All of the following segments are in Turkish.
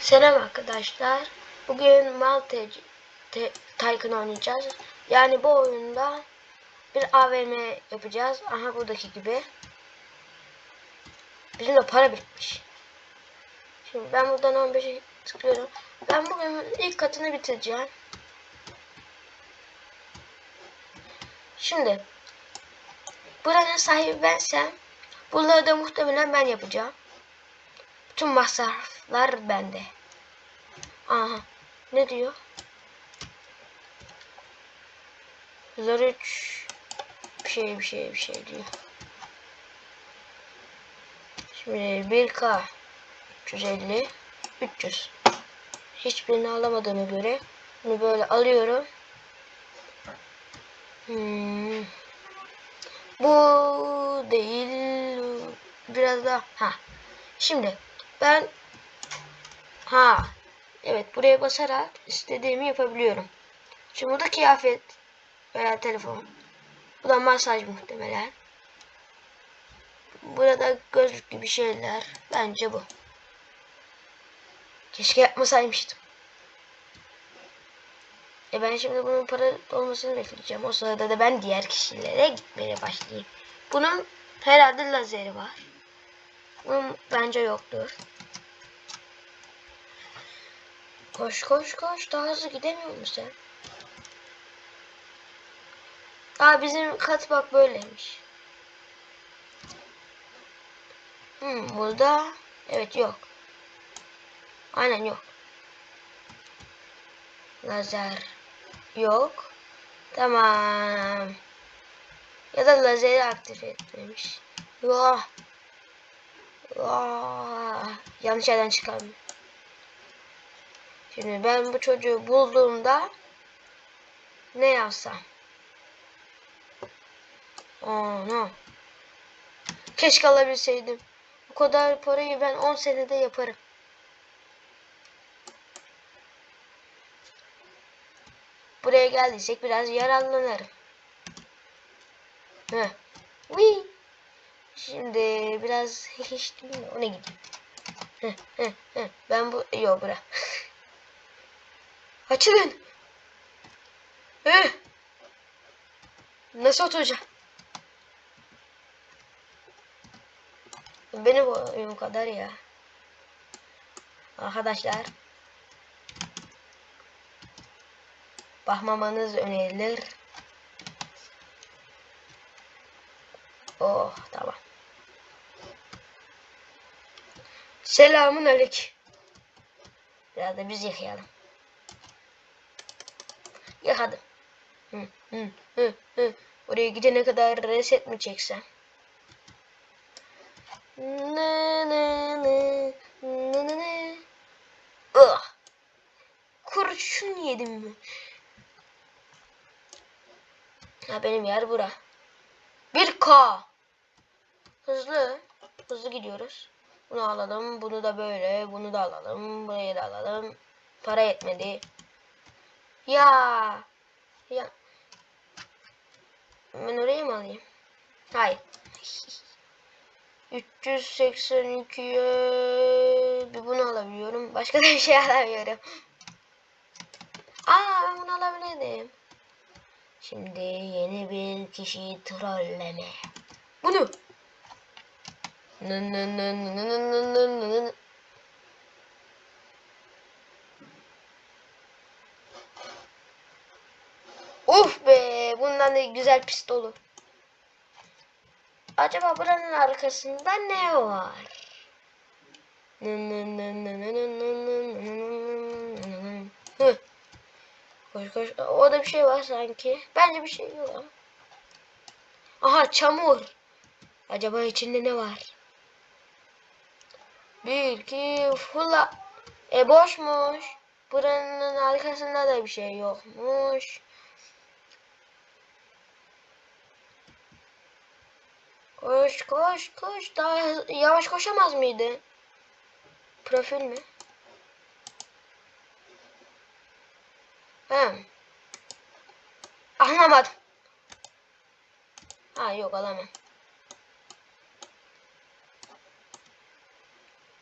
Selam arkadaşlar. Bugün Malte te- Tycoon oynayacağız. Yani bu oyunda bir AVM yapacağız. Aha buradaki gibi. Bizim de para bitmiş. Şimdi ben buradan 15'e tıklıyorum. Ben bugün ilk katını bitireceğim. Şimdi buranın sahibi bensem bunları da muhtemelen ben yapacağım. Tüm masraflar bende. Aha. Ne diyor? 103 bir şey bir şey bir şey diyor. Şimdi 1K 350 300 Hiçbirini alamadığıma göre bunu böyle alıyorum. Hmm. Bu değil. Biraz daha. Ha. Şimdi ben ha evet buraya basarak istediğimi yapabiliyorum. Şimdi burada kıyafet veya telefon. Bu da masaj muhtemelen. Burada gözlük gibi şeyler. Bence bu. Keşke yapmasaymıştım. E ben şimdi bunun para olmasını bekleyeceğim. O sırada da ben diğer kişilere gitmeye başlayayım. Bunun herhalde lazeri var. Bunun bence yoktur. Koş koş koş daha hızlı gidemiyor musun sen? Aa bizim kat bak böyleymiş. Hmm, burada evet yok. Aynen yok. Lazer yok. Tamam. Ya da lazeri aktif etmemiş. Vah. Vah. Yanlış yerden çıkarmış. Şimdi ben bu çocuğu bulduğumda ne yapsam? Ana. Keşke alabilseydim. Bu kadar parayı ben 10 senede yaparım. Buraya geldiysek biraz yararlanırım. Heh. Wee. Şimdi biraz hiç değil mi? Ona gideyim. Heh, heh, heh. Ben bu... Yok bura. Açılın. Heh. Nasıl oturacağım? Benim oyun kadar ya. Arkadaşlar. Bakmamanız önerilir. Oh tamam. Selamun aleyküm. Biraz da biz yıkayalım. Yıkadım. Hı, hı, hı, hı. Oraya gidene kadar reset mi çeksem? Ne ne ne ne ne ne. Ugh. Kurşun yedim mi? Ha benim yer bura. 1K. Hızlı. Hızlı gidiyoruz. Bunu alalım. Bunu da böyle. Bunu da alalım. Burayı da alalım. Para yetmedi. Ya. Ya. Ben orayı mı alayım? Hayır. 382'ye bir bunu alabiliyorum. Başka da bir şey alamıyorum. Aa ben bunu alabilirdim. Şimdi yeni bir kişiyi trolleme. Bunu. Nı nı nı nı nı nı nı nı Of be bundan da güzel pist olur. Acaba buranın arkasında ne var? Hı. Koş koş. Orada bir şey var sanki. Bence bir şey yok. Aha çamur. Acaba içinde ne var? Bir, iki, fula. E boşmuş. Buranın arkasında da bir şey yokmuş. Koş koş koş. Daha yavaş koşamaz mıydı? Profil mi? He. Anlamadım. Ha yok alamam.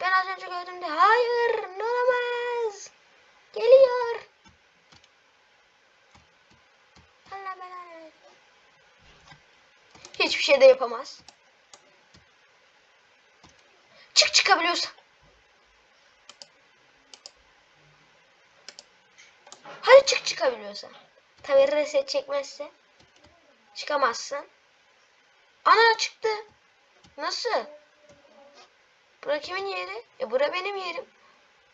Ben az önce gördüm de hayır olamaz. Geliyor. Allah belanı hiçbir şey de yapamaz. Çık çıkabiliyorsa. Hadi çık çıkabiliyorsa. Tabii reset çekmezse. Çıkamazsın. Ana çıktı. Nasıl? Bura kimin yeri? E bura benim yerim.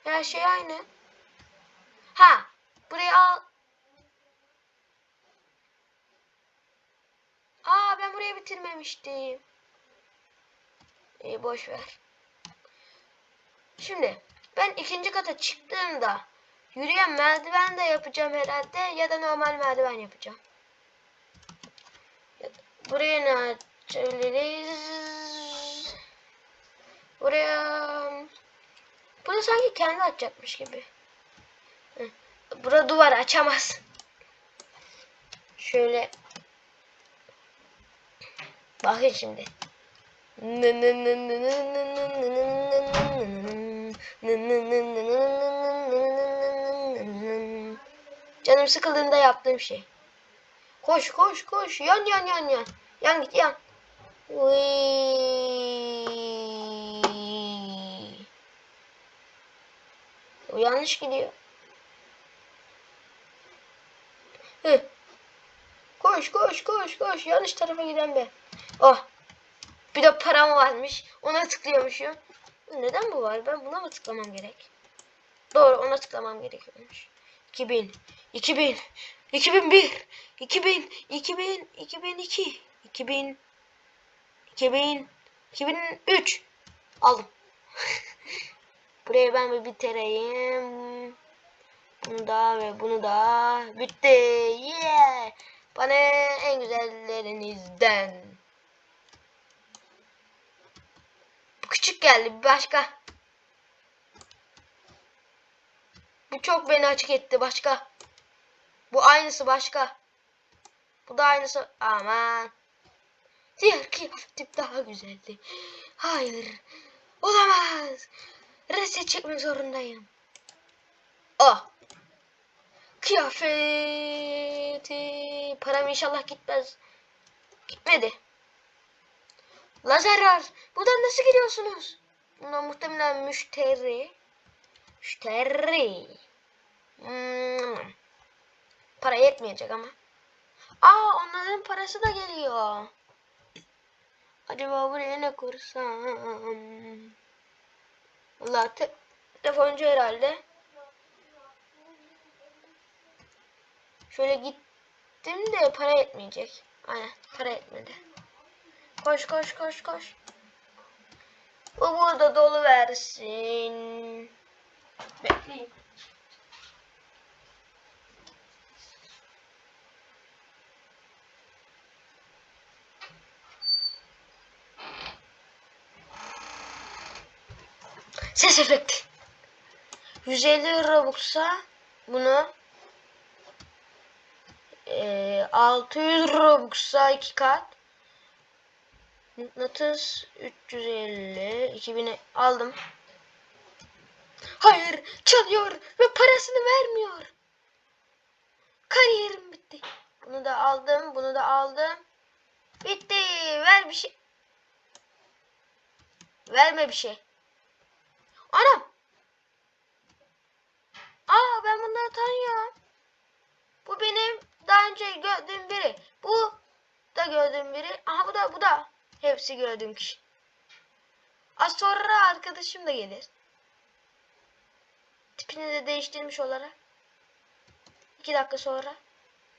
Her şey aynı. Ha, burayı al. Aa ben burayı bitirmemiştim. İyi boş ver. Şimdi ben ikinci kata çıktığımda yürüyen merdiven de yapacağım herhalde ya da normal merdiven yapacağım. Buraya ne açabiliriz? Buraya bunu sanki kendi açacakmış gibi. Bura duvar açamaz. Şöyle bakın şimdi. Canım sıkıldığında yaptığım şey. Koş koş koş yan yan yan yan. Yan git yan. Uy. O yanlış gidiyor. Hı. Koş koş koş koş. Yanlış tarafa giden be. Oh. Bir de param varmış. Ona tıklıyormuşum. Neden bu var? Ben buna mı tıklamam gerek? Doğru ona tıklamam gerekiyormuş. 2000, 2000, 2001, 2000, 2000, 2002, 2000, 2000, 2003 aldım. Burayı ben bir bitireyim. Bunu da ve bunu da bitti. Yeah. Bana en güzellerinizden. Bu küçük geldi başka. Bu çok beni açık etti başka. Bu aynısı başka. Bu da aynısı. Aman. Diğer kıyafetim daha güzeldi. Hayır. Olamaz. Reset çekmek zorundayım. Oh. Kıyafeti. Param inşallah gitmez. Gitmedi. Lazer var. Buradan nasıl giriyorsunuz? Bunlar muhtemelen müşteri. Müşteri. Hmm. Para yetmeyecek ama. Aa onların parası da geliyor. Acaba buraya ne kursam? Valla te telefoncu herhalde. Şöyle gittim de para yetmeyecek. Aynen para yetmedi. Koş koş koş koş. Burada dolu versin. Bekleyin. Ses efekti. 150 Robux'a bunu e, 600 Robux'a 2 kat Mıknatıs 350 2000'e aldım. Hayır çalıyor ve parasını vermiyor. Kariyerim bitti. Bunu da aldım, bunu da aldım. Bitti. Ver bir şey. Verme bir şey. Anam. Aa ben bunları tanıyorum. Bu benim daha önce gördüğüm biri. Bu da gördüğüm biri. Aha bu da bu da. Hepsi gördüğüm kişi. Az sonra arkadaşım da gelir. Tipini de değiştirmiş olarak. İki dakika sonra.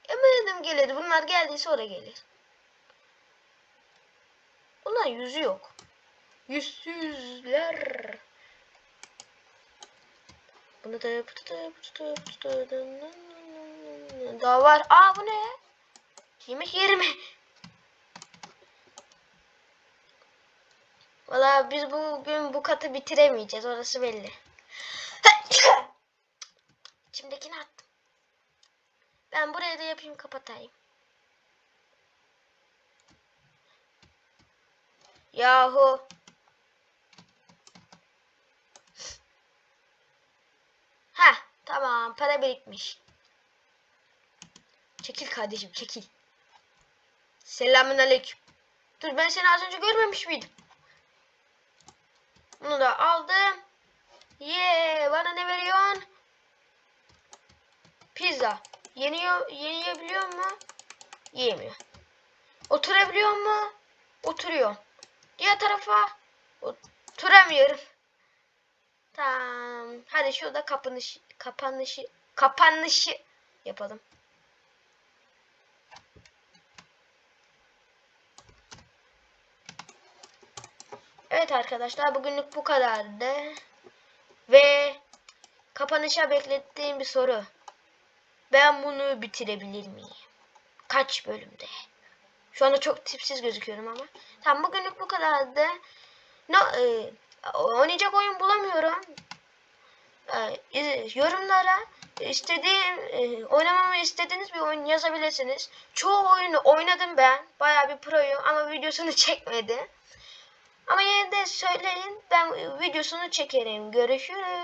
Eminim gelir. Bunlar geldiyse o gelir. Bunlar yüzü yok. Yüzsüzler. Bunu da daha var. Aa bu ne? Yemek yeri mi? Valla biz bugün bu katı bitiremeyeceğiz. Orası belli. İçimdekini attım. Ben buraya da yapayım kapatayım. Yahu. Ha tamam para birikmiş. Çekil kardeşim çekil. Selamün aleyküm. Dur ben seni az önce görmemiş miydim? Bunu da aldım. Ye bana ne veriyorsun? Pizza. Yeniyor, yiyebiliyor mu? Yiyemiyor. Oturabiliyor mu? Oturuyor. Diğer tarafa oturamıyorum. Tamam. Hadi şurada kapanışı, kapanışı, kapanışı yapalım. Evet arkadaşlar bugünlük bu kadardı. Ve kapanışa beklettiğim bir soru. Ben bunu bitirebilir miyim? Kaç bölümde? Şu anda çok tipsiz gözüküyorum ama. Tamam bugünlük bu kadardı. No, e, oynayacak oyun bulamıyorum. E, yorumlara istediğim e, oynamamı istediğiniz bir oyun yazabilirsiniz. Çoğu oyunu oynadım ben. Bayağı bir proyum ama videosunu çekmedi. Ama yine de söyleyin ben videosunu çekerim. Görüşürüz.